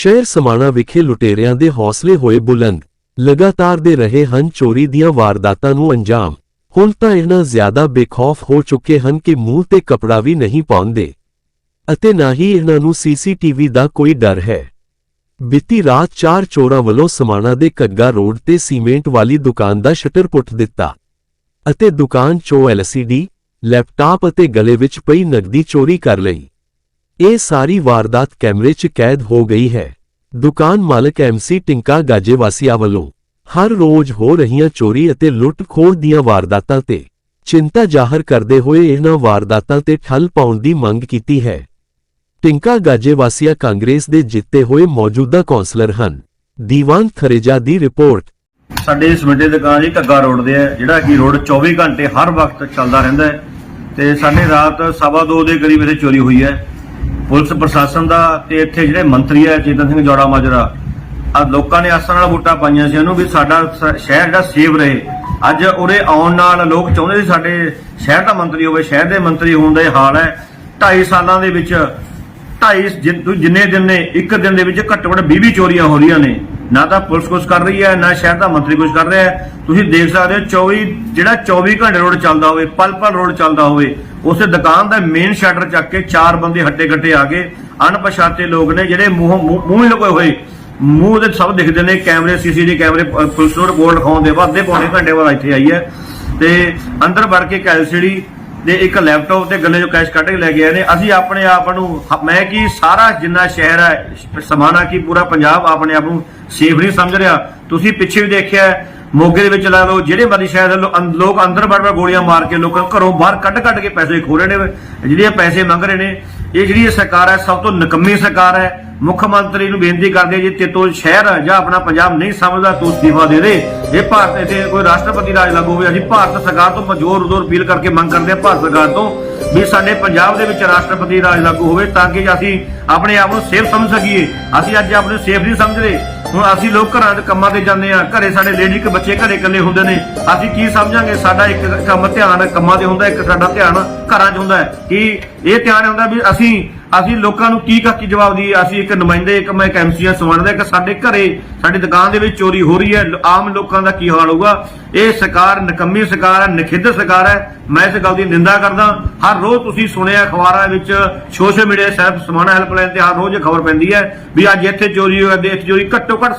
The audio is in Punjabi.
ਸ਼ਹਿਰ ਸਮਾਣਾ ਵਿਖੇ ਲੁਟੇਰਿਆਂ ਦੇ ਹੌਸਲੇ ਹੋਏ ਬੁਲੰਦ, ਲਗਾਤਾਰ ਦੇ ਰਹੇ ਹਨ ਚੋਰੀ ਦੀਆਂ ਵਾਰਦਾਤਾਂ ਨੂੰ ਅੰਜਾਮ। ਹੁਣ ਤਾਂ ਇਹਨਾਂ ਜ਼ਿਆਦਾ ਬੇਖੌਫ ਹੋ ਚੁੱਕੇ ਹਨ ਕਿ ਮੂੰਹ ਤੇ ਕਪੜਾ ਵੀ ਨਹੀਂ ਪਾਉਂਦੇ। ਅਤੇ ਨਾ ਹੀ ਇਹਨਾਂ ਨੂੰ ਸੀਸੀਟੀਵੀ ਦਾ ਕੋਈ ਡਰ ਹੈ। ਬੀਤੀ ਰਾਤ ਚਾਰ ਚੋਰਾਂ ਵੱਲੋਂ ਸਮਾਣਾ ਦੇ ਕੱਗਾ ਰੋਡ ਤੇ ਸੀਮੈਂਟ ਵਾਲੀ ਦੁਕਾਨ ਦਾ ਸ਼ਟਰ ਪੁੱਟ ਦਿੱਤਾ। ਅਤੇ ਦੁਕਾਨ ਚੋਂ ਐਲਸੀਡੀ, ਲੈਪਟਾਪ ਅਤੇ ਗਲੇ ਵਿੱਚ ਪਈ ਨਗਦੀ ਚੋਰੀ ਕਰ ਲਈ। ਇਹ ਸਾਰੀ ਵਾਰਦਾਤ ਕੈਮਰੇ 'ਚ ਕੈਦ ਹੋ ਗਈ ਹੈ। ਦੁਕਾਨ ਮਾਲਕ ਐਮਸੀ ਟਿੰਕਾ ਗਾਜੇਵਾਸੀਆ ਵੱਲੋਂ ਹਰ ਰੋਜ਼ ਹੋ ਰਹੀਆਂ ਚੋਰੀ ਅਤੇ ਲੁੱਟ-ਖੋਹ ਦੀਆਂ ਵਾਰਦਾਤਾਂ ਤੇ ਚਿੰਤਾ ਜ਼ਾਹਰ ਕਰਦੇ ਹੋਏ ਇਹਨਾਂ ਵਾਰਦਾਤਾਂ ਤੇ ਠੱਲ ਪਾਉਣ ਦੀ ਮੰਗ ਕੀਤੀ ਹੈ। ਟਿੰਕਾ ਗਾਜੇਵਾਸੀਆ ਕਾਂਗਰਸ ਦੇ ਜਿੱਤੇ ਹੋਏ ਮੌਜੂਦਾ ਕੌਂਸਲਰ ਹਨ। ਦੀਵਾਨ ਥਰੇਜਾ ਦੀ ਰਿਪੋਰਟ। ਸਾਡੇ ਸਮਿਟੇ ਦੁਕਾਨ ਜੀ ਘੱਗਾ ਰੋਡ ਦੇ ਹੈ ਜਿਹੜਾ ਕਿ ਰੋਡ 24 ਘੰਟੇ ਹਰ ਵਕਤ ਚੱਲਦਾ ਰਹਿੰਦਾ ਹੈ ਤੇ ਸਾਡੇ ਰਾਤ ਸਵਾ ਦੋ ਦੇ ਕਰੀਬ ਇੱਥੇ ਚੋਰੀ ਹੋਈ ਹੈ। ਪੁਲਿਸ ਪ੍ਰਸ਼ਾਸਨ ਦਾ ਤੇ ਇੱਥੇ ਜਿਹੜੇ ਮੰਤਰੀ ਹੈ ਚੇਤਨ ਸਿੰਘ ਜੋੜਾ ਮਾਜਰਾ ਆ ਲੋਕਾਂ ਨੇ ਆਸਾਂ ਨਾਲ ਵੋਟਾਂ ਪਾਈਆਂ ਸੀ। ਉਹਨੂੰ ਵੀ ਸਾਡਾ ਸ- ਸ਼ਹਿਰ ਜਿਹੜਾ ਸੇਵ ਰਹੇ। ਅੱਜ ਉਰੇ ਆਉਣ ਨਾਲ ਲੋਕ ਚਾਹੁੰਦੇ ਸੀ ਸਾਡੇ ਸ਼ਹਿਰ ਦਾ ਮੰਤਰੀ ਹੋਵੇ, ਸ਼ਹਿਰ ਦੇ ਮੰਤਰੀ ਹੋਣ ਦਾ ਇਹ ਹਾਲ ਹੈ। 2.5 ਸਾਲਾਂ ਦੇ ਵਿੱਚ, ਢਾਈ ਜਿ- ਤੁਸੀਂ ਜਿੰਨੇ ਦਿਨ ਨੇ, ਇੱਕ ਦਿਨ ਦੇ ਵਿੱਚ ਘੱਟੋ ਘੱਟ 20 20 ਚੋਰੀਆਂ ਹੋ ਰਹੀਆਂ ਨੇ। ਨਾ ਤਾਂ ਪੁਲਿਸ ਕੁਝ ਕਰ ਰਹੀ ਹੈ, ਨਾ ਸ਼ਹਿਰ ਦਾ ਮੰਤਰੀ ਕੁਝ ਕਰ ਰਿਹਾ ਹੈ। ਤੁਸੀਂ ਦੇਖ ਸਕਦੇ ਹੋ 24 ਜਿਹੜਾ 24 ਘੰਟੇ ਰੋਡ ਚੱਲਦਾ ਹੋਵੇ ਪਲ ਪਲ ਰੋਡ ਚੱਲਦਾ ਹੋਵੇ, ਉਸੇ ਦੁਕਾਨ ਦਾ ਮੇਨ ਸ਼ਟਰ ਚੱਕ ਕੇ ਚਾਰ ਬੰਦੇ ਹੱਟੇ ਘੱਟੇ ਆ ਗਏ। ਅਣਪਛਾਤੇ ਲੋਕ ਨੇ ਜਿਹੜੇ ਮੂੰਹ ਮੂੰਹ ਮੂੰਹ ਲਗੋਏ ਹੋਏ। ਮੂੰਹ ਦੇ ਸਭ ਦਿਖਦੇ ਨੇ, ਕੈਮਰੇ, ਸੀਸੀਟੀਵੀ ਕੈਮਰੇ ਪੁਲਿਸ ਨੂੰ ਰਿਪੋਰਟ ਲਿਖਾਉਣ ਦੇ ਬਾਅਦ ਅੱਧੇ ਪੌਣੇ ਘੰਟੇ ਬਾਅਦ ਇੱਥੇ ਆਈ ਹੈ। ਤੇ ਅੰਦਰ ਵੜ ਕੇ ਐਲਸੀਡੀ ਦੇ ਇੱਕ ਲੈਪਟਾਪ ਤੇ ਗੱਲੇ ਚੋਂ ਕੈਸ਼ ਕੱਢ ਕੇ ਲੈ ਗਏ ਨੇ, ਅਸੀਂ ਆਪਣੇ ਆਪ ਨੂੰ ਮੈਂ ਕੀ ਸਾਰਾ ਜਿੰਨਾ ਸ਼ਹਿਰ ਹੈ ਸਮਾਨਾ ਕੀ ਪੂਰਾ ਪੰਜਾਬ ਆਪਣੇ ਆਪ ਨੂੰ ਸੇਫ ਨਹੀਂ ਸਮਝ ਰਿਹਾ। ਤੁਸੀਂ ਪਿੱਛੇ ਵੀ ਦੇਖਿਆ ਮੋਗੇ ਦੇ ਵਿੱਚ ਲਾ ਲਓ, ਜਿਹੜੇ ਮਰਜ਼ੀ ਸ਼ਹਿਰ ਦੇ ਲੋ- ਲੋਕ ਅੰਦਰ ਵੜ ਵੜ ਗੋਲੀਆਂ ਮਾਰ ਕੇ ਲੋਕਾਂ ਘਰੋਂ ਬਾਹਰ ਕੱਢ ਕੱਢ ਕੇ ਪੈਸੇ ਖੋ ਰਹੇ ਨੇ, ਜਿਹੜੀਆਂ ਪੈਸੇ ਮੰਗ ਰਹੇ ਨੇ। ਇਹ ਜਿਹੜੀ ਇਹ ਸਰਕਾਰ ਹੈ, ਸਭ ਤੋਂ ਨਕੰਮੀ ਸਰਕਾਰ ਹੈ। ਮੁੱਖ ਮੰਤਰੀ ਨੂੰ ਬੇਨਤੀ ਕਰਦੇ ਹਾਂ ਜੀ ਸ਼ਹਿਰ ਜਾਂ ਆਪਣਾ ਪੰਜਾਬ ਨਹੀਂ ਸਮਝਦਾ, ਤੂੰ ਅਸਤੀਫਾ ਦੇ ਦੇ। ਇਹ ਭਾਰਤ ਇੱਥੇ ਕੋਈ ਰਾਸ਼ਟਰਪਤੀ ਰਾਜ ਲਾਗੂ ਹੋਵੇ, ਅਸੀਂ ਭਾਰਤ ਸਰਕਾਰ ਤੋਂ ਮਜੋਰ ਜ਼ੋਰ ਅਪੀਲ ਕਰਕੇ ਮੰਗ ਕਰਦੇ ਹਾਂ, ਭਾਰਤ ਸਰਕਾਰ ਤੋਂ, ਵੀ ਸਾਡੇ ਪੰਜਾਬ ਦੇ ਵਿੱਚ ਰਾਸ਼ਟਰਪਤੀ ਰਾਜ ਲਾਗੂ ਹੋਵੇ, ਤਾਂ ਕਿ ਅਸੀਂ ਆਪਣੇ ਆਪ ਨੂੰ ਸੇਫ ਸਮਝ ਸਕੀਏ। ਅਸੀਂ ਅੱਜ ਆਪਣੇ ਸੇਫ ਨਹੀਂ ਸਮਝਦੇ। ਹੁਣ ਅਸੀਂ ਲੋਕ ਘਰਾਂ ਦੇ ਕੰਮਾਂ ਤੇ ਜਾਂਦੇ ਆ ਘਰੇ ਸਾਡੇ ਲੇਡੀ ਬੱਚੇ ਘਰੇ ਇਕੱਲੇ ਹੁੰਦੇ ਨੇ, ਅਸੀਂ ਕੀ ਸਮਝਾਂਗੇ? ਸਾਡਾ ਇੱਕ ਕੰਮ ਧਿਆਨ ਕੰਮਾਂ ਤੇ ਹੁੰਦਾ, ਇੱਕ ਸਾਡਾ ਧਿਆਨ ਘਰਾਂ 'ਚ ਹੁੰਦਾ ਹੈ। ਕਿ ਇਹ ਧਿਆਨ ਹੁੰਦਾ ਵੀ ਅਸੀਂ ਅਸੀਂ ਲੋਕਾਂ ਨੂੰ ਕੀ ਕੀ ਜਵਾਬ ਦਈਏ? ਅਸੀਂ ਇੱਕ ਨੁਮਾਇੰਦੇ, ਇੱਕ ਮੈਂ ਇੱਕ ਐਮਸੀਆ ਸਮਾਨਦਾ ਕਿ ਸਾਡੇ ਘਰੇ, ਸਾਡੀ ਦੁਕਾਨ ਦੇ ਵਿੱਚ ਚੋਰੀ ਹੋ ਰਹੀ ਹੈ। ਆਮ ਲੋਕਾਂ ਦਾ ਕੀ ਹਾਲ ਹੋਊਗਾ? ਇਹ ਸਰਕਾਰ ਨਕੰਮੀ ਸਰਕਾਰ ਹੈ, ਨਖਿੱਧ ਸਰਕਾਰ ਹੈ। ਮੈਂ ਇਸ ਗੱਲ ਦੀ ਨਿੰਦਾ ਕਰਦਾ। ਹਰ ਰੋਜ਼ ਤੁਸੀਂ ਸੁਣਿਆ ਅਖਬਾਰਾਂ ਵਿੱਚ ਸੋਸ਼ਲ ਮੀਡੀਆ ਸੈਪ ਸਮਾਣਾ ਹੈਲਪਲਾਈਨ ਤੇ ਹਰ ਰੋਜ਼ ਖਬਰ ਪੈਂਦੀ ਹੈ ਵੀ ਅੱਜ ਇੱਥੇ ਚੋਰੀ ਹੋਈ, ਅੱਜ ਇੱਥੇ ਚੋਰੀ, ਘੱਟੋ ਘੱਟ